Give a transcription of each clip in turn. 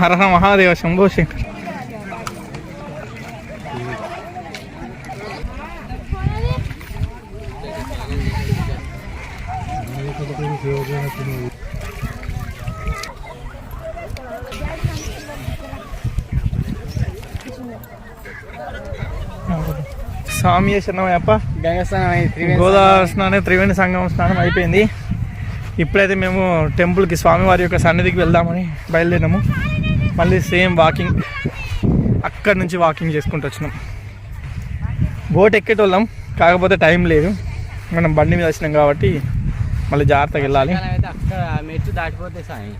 ಹರ ಮಹಾದೇವ ಶಂಭೋ ಶಂಕರ್ శంభో శంకర్ స్వామి శరణమయ్యప్ప గోదావరి స్నానం త్రివేణి సంగమం స్నానం అయిపోయింది. ఇప్పుడైతే మేము టెంపుల్కి స్వామివారి యొక్క సన్నిధికి వెళ్దామని బయలుదేరినాము. మళ్ళీ సేమ్ వాకింగ్ అక్కడి నుంచి వాకింగ్ చేసుకుంటూ వచ్చినాం. బోట్ ఎక్కేటోళ్ళం కాకపోతే టైం లేదు. మనం బండి మీద వచ్చినాం కాబట్టి మళ్ళీ జాగ్రత్తగా వెళ్ళాలి. మెచ్చు దాటిపోతే సాయి.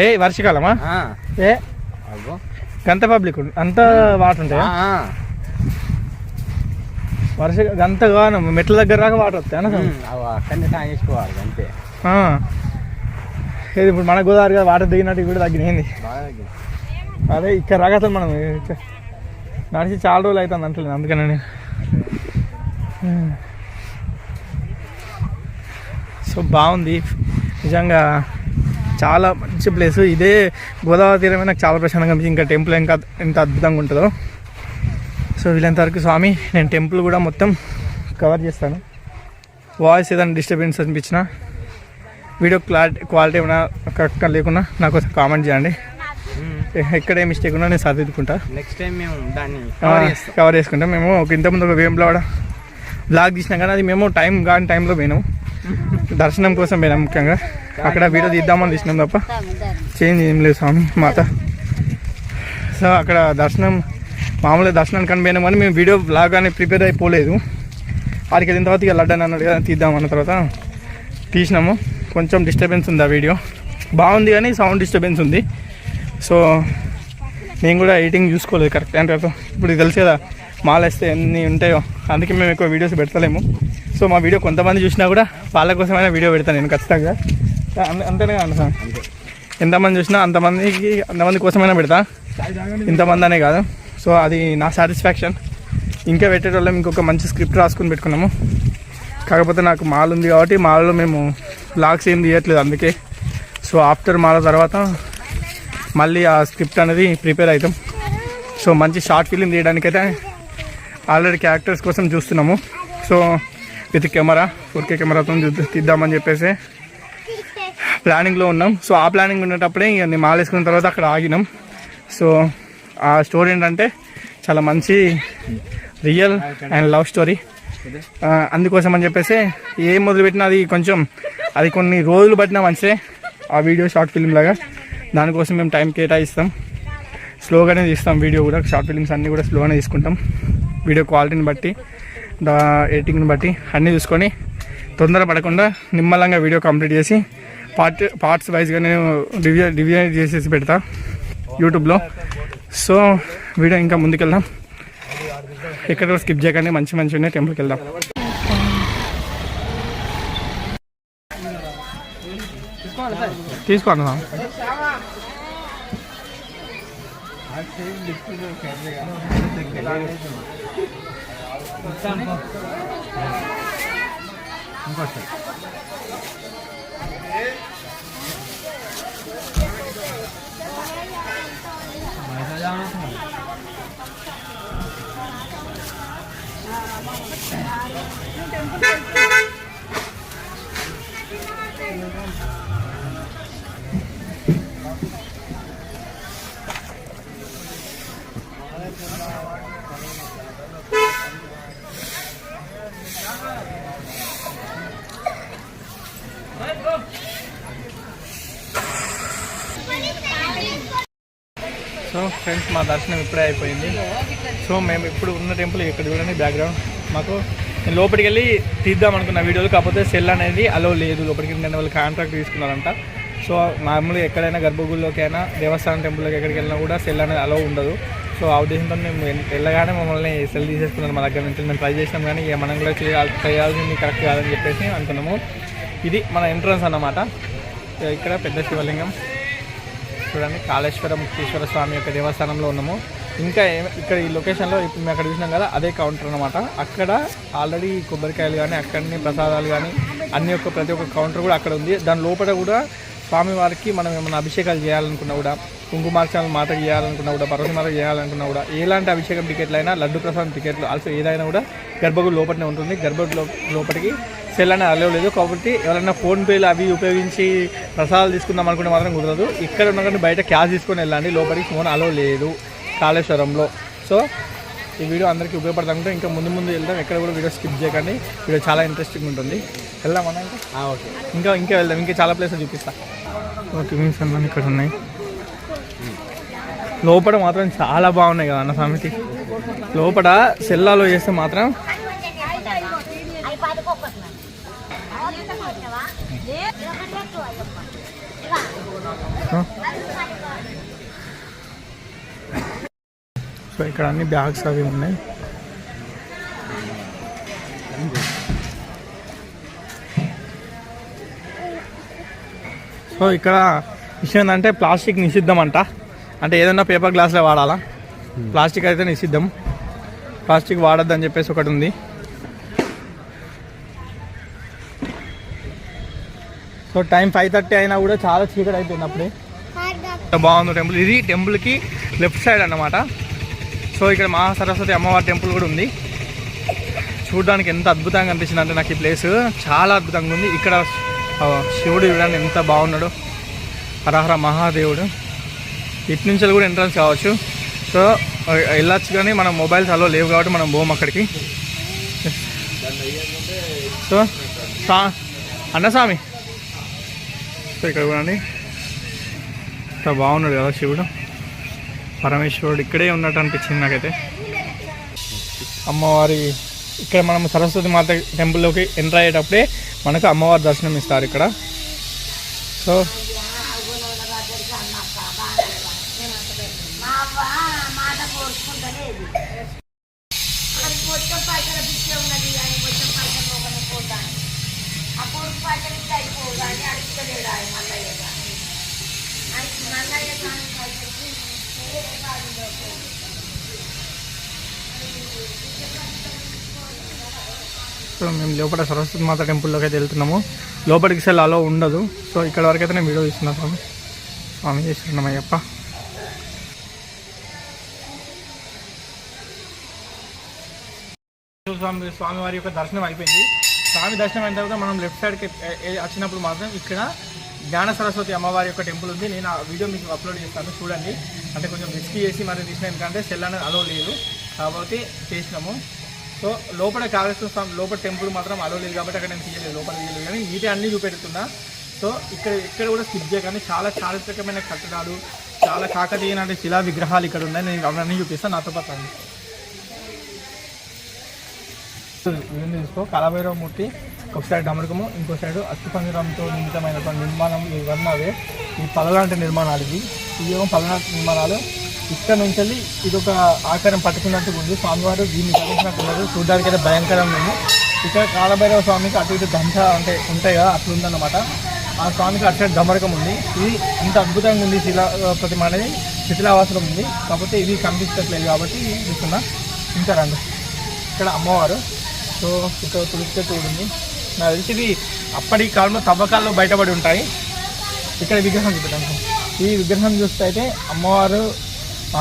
ఏ వర్షకాలమా? ఏ. గంత పబ్లిక్ అంత వాటర్ ఉంటాయా. వర్ష గంతగా మెట్ల దగ్గర రాక వాటర్ వస్తాయి? అక్కడనే సాయం చేసుకోవాలి అంతే. ఏది ఇప్పుడు మన గోదావరి కదా వాటర్ దిగినట్టు కూడా తగ్గినాయింది. అదే ఇక్కడ రాక అసలు మనం నడిచి చాలా రోజులు అవుతుంది అంటలేదు అందుకనే నేను. సో బాగుంది. నిజంగా చాలా మంచి ప్లేస్ ఇదే గోదావరి తీరమే నాకు చాలా ప్రశాంతంగా అనిపించింది. ఇంకా టెంపుల్ ఇంకా ఎంత అద్భుతంగా ఉంటుందో. సో వీళ్ళంతవరకు స్వామి నేను టెంపుల్ కూడా మొత్తం కవర్ చేస్తాను. వాయిస్ ఏదైనా డిస్టర్బెన్స్ అనిపించినా వీడియో క్లారిటీ క్వాలిటీ ఏమైనా కరెక్ట్గా లేకున్నా నాకు కామెంట్ చేయండి. ఎ- ఎక్కడ ఏ మిస్టేక్ ఉన్నా నేను సరిదిద్దుకుంటా. నెక్స్ట్ టైం మేము దాన్ని కవర్ చేసుకుంటాం. మేము ఒక ఇంతకుముందు ఒక వేములవాడ బ్లాగ్ తీసినాం కానీ అది మేము టైం కాని టైంలో పోయినాం. దర్శనం కోసం పోయినాం ముఖ్యంగా. అక్కడ వీడియో తీద్దామని తీసినాం తప్ప. చేంజ్ ఏం లేదు స్వామి మాత. సో అక్కడ దర్శనం మామూలుగా దర్శనానికి అని పోయినాం కానీ మేము వీడియో బ్లాగ్ అని ప్రిపేర్ అయిపోలేదు. ఆడికి వెళ్ళిన తర్వాత ఇక లడ్డన్ అన్నాడు కదా తీద్దామన్న తర్వాత తీసినాము. కొంచెం డిస్టర్బెన్స్ ఉంది ఆ వీడియో. బాగుంది కానీ సౌండ్ డిస్టర్బెన్స్ ఉంది. సో నేను కూడా ఎడిటింగ్ చూసుకోలేదు కరెక్ట్ అంటే ఇప్పుడు ఇది కదా మాల్ వేస్తే ఎన్ని ఉంటాయో. అందుకే మేము ఎక్కువ వీడియోస్ పెడతలేము. సో మా వీడియో కొంతమంది చూసినా కూడా వాళ్ళ కోసమైనా వీడియో పెడతాను నేను ఖచ్చితంగా. అంతే- అంతేనే కాదు సార్? ఎంతమంది చూసినా అంతమందికి అంతమంది కోసమైనా పెడతా. ఇంతమంది అనే కాదు. సో అది నా సాటిస్ఫాక్షన్. ఇంకా పెట్టేటోళ్ళం ఇంకొక మంచి స్క్రిప్ట్ రాసుకుని పెట్టుకున్నాము. కాకపోతే నాకు మాల్ ఉంది కాబట్టి మాల్లో మేము బ్లాగ్స్ ఏం తీయట్లేదు అందుకే. సో ఆఫ్టర్ మాల తర్వాత మళ్ళీ ఆ స్క్రిప్ట్ అనేది ప్రిపేర్ అవుతాం. సో మంచి షార్ట్ ఫిలిం తీయడానికైతే ఆల్రెడీ క్యారెక్టర్స్ కోసం చూస్తున్నాము. సో విత్ కెమెరా ఫోర్కే కెమెరాతో తీద్దామని చెప్పేసి ప్లానింగ్లో ఉన్నాం. సో ఆ ప్లానింగ్ ఉండేటప్పుడే ఇక నేను మాలేసుకున్న తర్వాత అక్కడ ఆగినాం. సో ఆ స్టోరీ ఏంటంటే చాలా మంచి రియల్ అండ్ లవ్ స్టోరీ. అందుకోసం అని చెప్పేసి ఏం మొదలుపెట్టినా అది కొంచెం అది కొన్ని రోజులు పట్టినా మంచిదే. ఆ వీడియో షార్ట్ ఫిల్మ్ లాగా. దానికోసం మేము టైం కేటాయిస్తాం. స్లోగానే తీస్తాం వీడియో కూడా. షార్ట్ ఫిల్మ్స్ అన్నీ కూడా స్లోగానే తీసుకుంటాం. వీడియో క్వాలిటీని బట్టి. దా ఎడిటింగ్ని బట్టి అన్నీ చూసుకొని తొందర పడకుండా నిమ్మలంగా వీడియో కంప్లీట్ చేసి పార్ట్ పార్ట్స్ వైజ్గా నేను రివ్యూ రివ్యూ చేసేసి పెడతా యూట్యూబ్లో. సో వీడియో ఇంకా ముందుకెళ్దాం. ఎక్కడ స్కిప్ చేయకండి మంచి మంచి ఉన్నాయి టెంపుల్కి వెళ్దాం. తీసుకోండి సో ఫ్రెండ్స్ మా దర్శనం ఇప్పుడే అయిపోయింది. సో మేము ఇప్పుడు ఉన్న టెంపుల్ ఇక్కడ చూడండి బ్యాక్గ్రౌండ్. మాకు నేను లోపలికి వెళ్ళి తీద్దాం అనుకున్న వీడియోలు కాకపోతే సెల్ అనేది అలో లేదు. లోపలికి నేను వాళ్ళు కాంట్రాక్ట్ తీసుకున్నారంట. సో మామూలుగా ఎక్కడైనా గర్భగుడిలోకైనా దేవస్థానం టెంపుల్లోకి ఎక్కడికి వెళ్ళినా కూడా సెల్ అనేది అలో ఉండదు. సో ఆ ఉద్దేశంతో మేము వెళ్ళగానే మమ్మల్ని సెల్ తీసేసుకున్నాను మా దగ్గర నుంచి. మేము ట్రై చేసినాం కానీ ఇక మనం కూడా చేయాలి చేయాల్సింది కరెక్ట్ కాదని చెప్పేసి అనుకున్నాము. ఇది మన ఎంట్రన్స్ అన్నమాట. ఇక్కడ పెద్ద శివలింగం. చూడండి కాళేశ్వర ముక్తేశ్వర స్వామి యొక్క దేవస్థానంలో ఉన్నాము. ఇంకా ఇక్కడ ఈ లొకేషన్లో ఇప్పుడు మేము అక్కడ చూసినాం కదా అదే కౌంటర్ అనమాట అక్కడ ఆల్రెడీ కొబ్బరికాయలు కానీ అక్కడనే ప్రసాదాలు కానీ అన్ని యొక్క ప్రతి ఒక్క కౌంటర్ కూడా అక్కడ ఉంది. దాని లోపల కూడా స్వామివారికి మనం ఏమైనా అభిషేకాలు చేయాలనుకున్నా కూడా కుంకుమార్చనలు మాట చేయాలనుకున్నా కూడా పర్వత చేయాలనుకున్నా కూడా ఎలాంటి అభిషేకం టికెట్లు అయినా లడ్డు ప్రసాదం టికెట్లు ఆల్సో ఏదైనా కూడా గర్భగుడి లోపలనే ఉంటుంది. గర్భగుడి లో- లోపలికి సెల్ అనేది అలవ్ లేదు కాబట్టి ఎవరైనా ఫోన్ పేలు అవి ఉపయోగించి ప్రసాదాలు తీసుకుందాం అనుకుంటే మాత్రం కుదరదు. ఇక్కడ ఉన్న కానీ బయట క్యాష్ తీసుకొని వెళ్ళండి. లోపలికి ఫోన్ అలవ్ లేదు కాళేశ్వరంలో. సో ఈ వీడియో అందరికీ ఉపయోగపడుతుంటే ఇంకా ముందు ముందు వెళ్దాం. ఎక్కడ కూడా వీడియో స్కిప్ చేయకండి. వీడియో చాలా ఇంట్రెస్టింగ్ ఉంటుంది. వెళ్దాం అన్న ఇంకా? ఓకే. ఇంకా ఇంకా వెళ్దాం. ఇంకా చాలా ప్లేసెస్ చూపిస్తా. ఓకే మీన్స్ అన్నీ ఇక్కడ ఉన్నాయి. లోపల మాత్రం చాలా బాగున్నాయి కదా అన్న సమితి లోపల సెల్లాలో చేస్తే మాత్రం సో ఇక్కడ అన్ని బ్యాగ్స్ అవి ఉన్నాయి. సో ఇక్కడ విషయం ఏంటంటే ప్లాస్టిక్ నిషిద్ధం అంట అంటే ఏదైనా పేపర్ గ్లాస్లో వాడాలా? ప్లాస్టిక్ అయితే నిషిద్ధం. ప్లాస్టిక్ వాడద్దని చెప్పేసి ఒకటి ఉంది. సో టైం ఫైవ్ థర్టీ అయినా కూడా చాలా చీకటి అయిపోయింది అప్పుడే. బాగుంది టెంపుల్. ఇది టెంపుల్కి లెఫ్ట్ సైడ్ అన్నమాట. సో ఇక్కడ మహా సరస్వతి అమ్మవారి టెంపుల్ కూడా ఉంది. చూడడానికి ఎంత అద్భుతంగా అనిపించింది అంటే నాకు ఈ ప్లేస్ చాలా అద్భుతంగా ఉంది. ఇక్కడ శివుడు చూడండి ఎంత బాగున్నాడు. హరహర మహాదేవుడు. ఇటు నుంచి కూడా ఎంట్రన్స్ కావచ్చు. సో వెళ్ళొచ్చు కానీ మన మొబైల్స్ అలో లేవు కాబట్టి మనం పోము అక్కడికి. సో సా అన్నస్వామి సో ఇక్కడ చూడండి ఎంత బాగున్నాడు కదా శివుడు. పరమేశ్వరుడు ఇక్కడే ఉన్నట్టు అనిపించింది నాకైతే. అమ్మవారి ఇక్కడ మనం సరస్వతి మాత టెంపుల్లోకి ఎంటర్ అయ్యేటప్పుడే మనకు అమ్మవారి దర్శనం ఇస్తారు ఇక్కడ. సో సో మేము లోపల సరస్వతి మాత టెంపుల్లోకి అయితే వెళ్తున్నాము. లోపలికి సెల్ అలో ఉండదు. సో ఇక్కడ వరకు అయితే నేను వీడియో ఇస్తున్నా స్వామి. స్వామి చేస్తున్నాం అయ్యప్ప స్వామి స్వామివారి యొక్క దర్శనం అయిపోయింది. స్వామి దర్శనం అయిన తర్వాత మనం లెఫ్ట్ సైడ్కి వచ్చినప్పుడు మాత్రం ఇక్కడ జ్ఞాన సరస్వతి అమ్మవారి యొక్క టెంపుల్ ఉంది. నేను ఆ వీడియో మీకు అప్లోడ్ చేస్తాను. చూడండి. అంటే కొంచెం రిస్క్ చేసి మరి తీసిన ఎందుకంటే సెల్ అనేది అలో లేదు. కాబట్టి చేసినాము. సో లోపల కాళేశ్వర స్వామి లోపల టెంపుల్ మాత్రం అలో లేదు కాబట్టి అక్కడ నేను తీయలేదు. లోపల తీయలేదు కానీ వీటి అన్ని చూపెడుతున్నా. సో ఇక్కడ ఇక్కడ కూడా స్కిప్ కానీ చాలా చారిత్రకమైన కట్టడాలు చాలా కాకతీయ నాటి శిలా విగ్రహాలు ఇక్కడ ఉన్నాయి. నేను అవన్నీ చూపిస్తాను. నాతో పాటు రండి. ఇవన్నీ చూసుకో. మూర్తి. ఒక సైడ్ డమరకము ఇంకో సైడ్ అస్థిపంజరంతో నిర్మితమైనటువంటి నిర్మాణం ఇవన్నీ ఈ పలలాంటి నిర్మాణాలు ఇవి. ఇవేమో పలనాటి నిర్మాణాలు. ఇక్కడ నుంచి వెళ్ళి ఇది ఒక ఆకారం పట్టుకున్నట్టుగా ఉంది. స్వామివారు దీన్ని ధరించినట్టున్నారు చూడడానికైతే అయితే భయంకరంగా ఉంది. ఇక్కడ కాలభైరవ స్వామికి అటు ఇటు దంచ అంటే ఉంటాయి కదా అట్లా ఉందన్నమాట ఆ స్వామికి అటు సైడ్ డమరకం ఉంది. ఇది ఇంత అద్భుతంగా ఉంది శిలా ప్రతిమ అనేది. శిథిలావాసనం ఉంది. కాకపోతే ఇది కనిపించట్లేదు కాబట్టి చూస్తున్నా. ఇంకా రండి. ఇక్కడ అమ్మవారు. సో ఇక్కడ తులసి చెట్టు కూడా ఉంది. నాకు తెలిసి ఇది అప్పటి కాలంలో తవ్వకాల్లో బయటపడి ఉంటాయి. ఇక్కడ విగ్రహం చూపెట్టాను ఈ విగ్రహం చూస్తే అయితే అమ్మవారు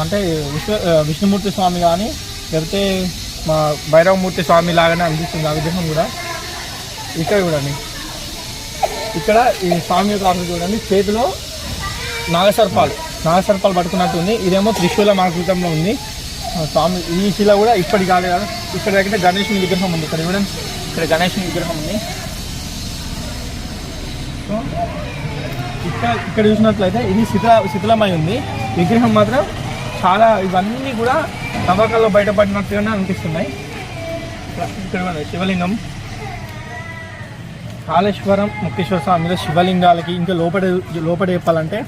అంటే విశ్వ విష్ణుమూర్తి స్వామి కానీ లేకపోతే మా భైరవమూర్తి స్వామి లాగానే అనిపిస్తుంది ఆ విగ్రహం కూడా. ఇక్కడ చూడండి. ఇక్కడ ఈ స్వామి యొక్క ఆకృతి చూడండి. చేతిలో నాగసర్పాలు నాగసర్పాలు పట్టుకున్నట్టు ఉంది. ఇదేమో త్రిశూలం ఆకృతంలో ఉంది. స్వామి ఈ శిల కూడా ఇప్పటి కాలేదు కదా ఇక్కడ దగ్గర గణేషుని విగ్రహం ఉంది. ఇక్కడ చూడండి. ఇక్కడ గణేషుని విగ్రహం ఉంది. సో ఇక్కడ ఇక్కడ చూసినట్లయితే ఇది శిథిల శిథిలమై ఉంది. విగ్రహం మాత్రం చాలా ఇవన్నీ కూడా తవ్వకాల్లో బయటపడినట్టుగానే అనిపిస్తున్నాయి. ఇక్కడ- శివలింగం. కాళేశ్వరం ముక్తేశ్వర స్వామిలో శివలింగాలకి ఇంకా లోపల లోపల చెప్పాలంటే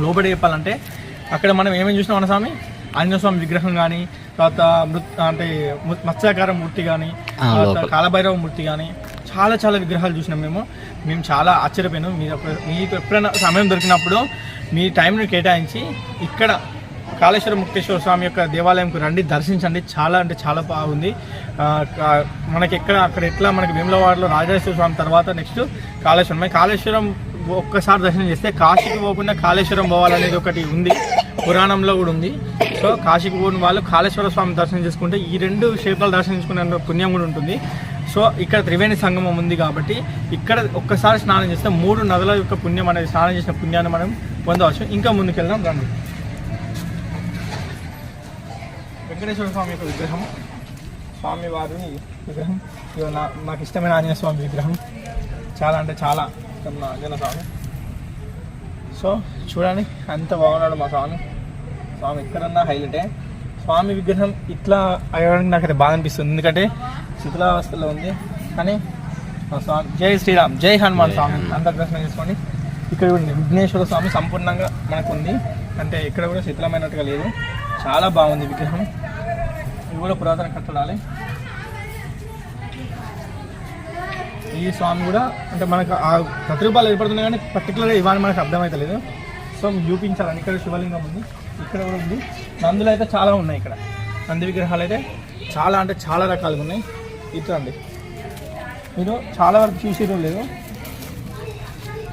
లోపల చెప్పాలంటే అక్కడ మనం ఏమేమి చూసినాం మన స్వామి? ఆంజనేయ స్వామి విగ్రహం కానీ తర్వాత మృత్ అంటే మత్స్యాకార మూర్తి కానీ. కాలభైరవ మూర్తి కానీ చాలా చాలా విగ్రహాలు చూసినాం మేము. మేము చాలా ఆశ్చర్యపోయినాం. మీరు మీకు ఎప్పుడైనా సమయం దొరికినప్పుడు మీ టైంని కేటాయించి ఇక్కడ కాళేశ్వర ముక్తేశ్వర స్వామి యొక్క దేవాలయంకు రండి దర్శించండి. చాలా అంటే చాలా బాగుంది. మనకి ఎక్కడ అక్కడ ఎట్లా మనకి వేములవాడలో రాజరాజేశ్వర స్వామి తర్వాత నెక్స్ట్ కాళేశ్వరం. కాళేశ్వరం ఒక్కసారి దర్శనం చేస్తే కాశీకి పోకుండా కాళేశ్వరం పోవాలనేది ఒకటి ఉంది. పురాణంలో కూడా ఉంది. సో కాశీకి పోయిన వాళ్ళు కాళేశ్వర స్వామి దర్శనం చేసుకుంటే ఈ రెండు క్షేత్రాలు దర్శించుకునే పుణ్యం కూడా ఉంటుంది. సో ఇక్కడ త్రివేణి సంగమం ఉంది కాబట్టి ఇక్కడ ఒక్కసారి స్నానం చేస్తే మూడు నదుల యొక్క పుణ్యం అనేది స్నానం చేసిన పుణ్యాన్ని మనం పొందవచ్చు. ఇంకా ముందుకెళ్దాం రండి. వెంకటేశ్వర స్వామి యొక్క విగ్రహం. స్వామి వారి విగ్రహం నాకు ఇష్టమైన ఆంజనేయ స్వామి విగ్రహం. చాలా అంటే చాలా ఇష్టం నా ఆంజనేయ స్వామి. సో చూడండి అంత బాగున్నాడు మా స్వామి. స్వామి ఎక్కడన్నా హైలైటే స్వామి విగ్రహం ఇట్లా అయ్యడానికి నాకు అయితే బాధ అనిపిస్తుంది. ఎందుకంటే శిథిలావస్థలో ఉంది. కానీ స్వామి జై శ్రీరామ్ జై హనుమాన్ స్వామి అందరు దర్శనం చేసుకోండి ఇక్కడ ఉంది విఘ్నేశ్వర స్వామి సంపూర్ణంగా మనకు ఉంది. అంటే ఇక్కడ కూడా శిథిలమైనట్టుగా లేదు. చాలా బాగుంది విగ్రహం. ఇవి కూడా పురాతన కట్టడాలే. ఈ స్వామి కూడా అంటే మనకు ఆ ప్రతిరూపాలు ఏర్పడుతున్నాయి కానీ పర్టికులర్గా ఇవాళ మనకు అర్థమవుతలేదు సో చూపించాలని ఇక్కడ శివలింగం ఉంది. ఇక్కడ కూడా ఉంది. నందులు అయితే చాలా ఉన్నాయి ఇక్కడ. నంది విగ్రహాలు అయితే చాలా అంటే చాలా రకాలుగా ఉన్నాయి. ఇట్లా అండి మీరు చాలా వరకు చూసిరో లేదు.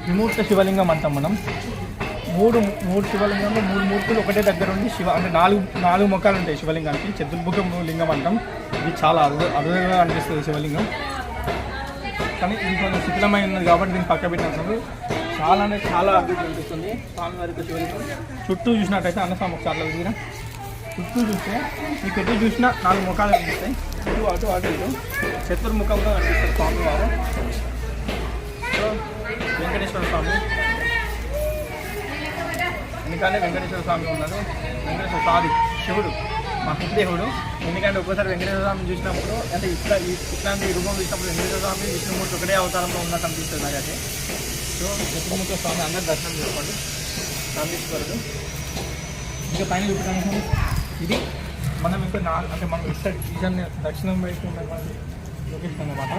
విమూర్త శివలింగం అంటాం మనం. మూడు మూడు శివలింగంలో మూడు మూర్తులు ఒకటే దగ్గర ఉండి శివ అంటే నాలుగు నాలుగు ముఖాలు ఉంటాయి శివలింగానికి. చతుర్ముఖం లింగం అంటాం. ఇది చాలా అరుదు అరుదుగా అనిపిస్తుంది శివలింగం. కానీ ఇది కొంచెం శిథిలమై ఉన్నది కాబట్టి దీన్ని పక్క పెట్టినప్పుడు చాలా అంటే చాలా అభివృద్ధి అనిపిస్తుంది. స్వామివారి యొక్క శివలింగం చుట్టూ చూసినట్టయితే అన్నస్వామి ఒకసారి దగ్గర. చుట్టూ చూస్తే మీకు ఎటు చూసినా నాలుగు ముఖాలు కనిపిస్తాయి. ఇటు అటు అటు ఇటు. చతుర్ముఖంగా కనిపిస్తారు స్వామివారు వెంకటేశ్వర స్వామి. ఎందుకంటే వెంకటేశ్వర స్వామి ఉన్నారు. వెంకటేశ్వర స్వామి శివుడు మా దేవుడు ఎందుకంటే ఒకసారి వెంకటేశ్వర స్వామి చూసినప్పుడు అంటే ఇట్లా ఇట్లాంటి రూపం చూసినప్పుడు వెంకటేశ్వర స్వామి విష్ణుమూర్తి ఒకటే అవతారంలో ఉన్నట్టు అనిపిస్తుంది నాకైతే. సో విష్ణుమూర్తి స్వామి అందరు దర్శనం చేసుకోండి. నందీశ్వరుడు ఇంకా పైన చూపించడానికి ఇది మనం ఇప్పుడు నా అంటే మనం ఇష్ట ఈశాన్య దక్షిణం వైపు ఉన్నటువంటి లొకేషన్ అనమాట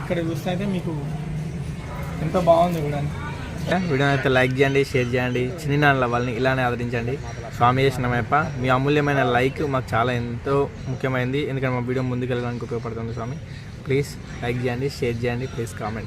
ఇక్కడ చూస్తే అయితే మీకు ఎంత బాగుంది కూడా. వీడియో అయితే లైక్ చేయండి షేర్ చేయండి. చిన్ననాళ్ళ వాళ్ళని ఇలానే ఆదరించండి. స్వామి చేసినమేప మీ అమూల్యమైన లైక్ మాకు చాలా ఎంతో ముఖ్యమైనది ఎందుకంటే మా వీడియో ముందుకు వెళ్ళడానికి ఉపయోగపడుతుంది స్వామి. ప్లీజ్ లైక్ చేయండి షేర్ చేయండి ప్లీజ్ కామెంట్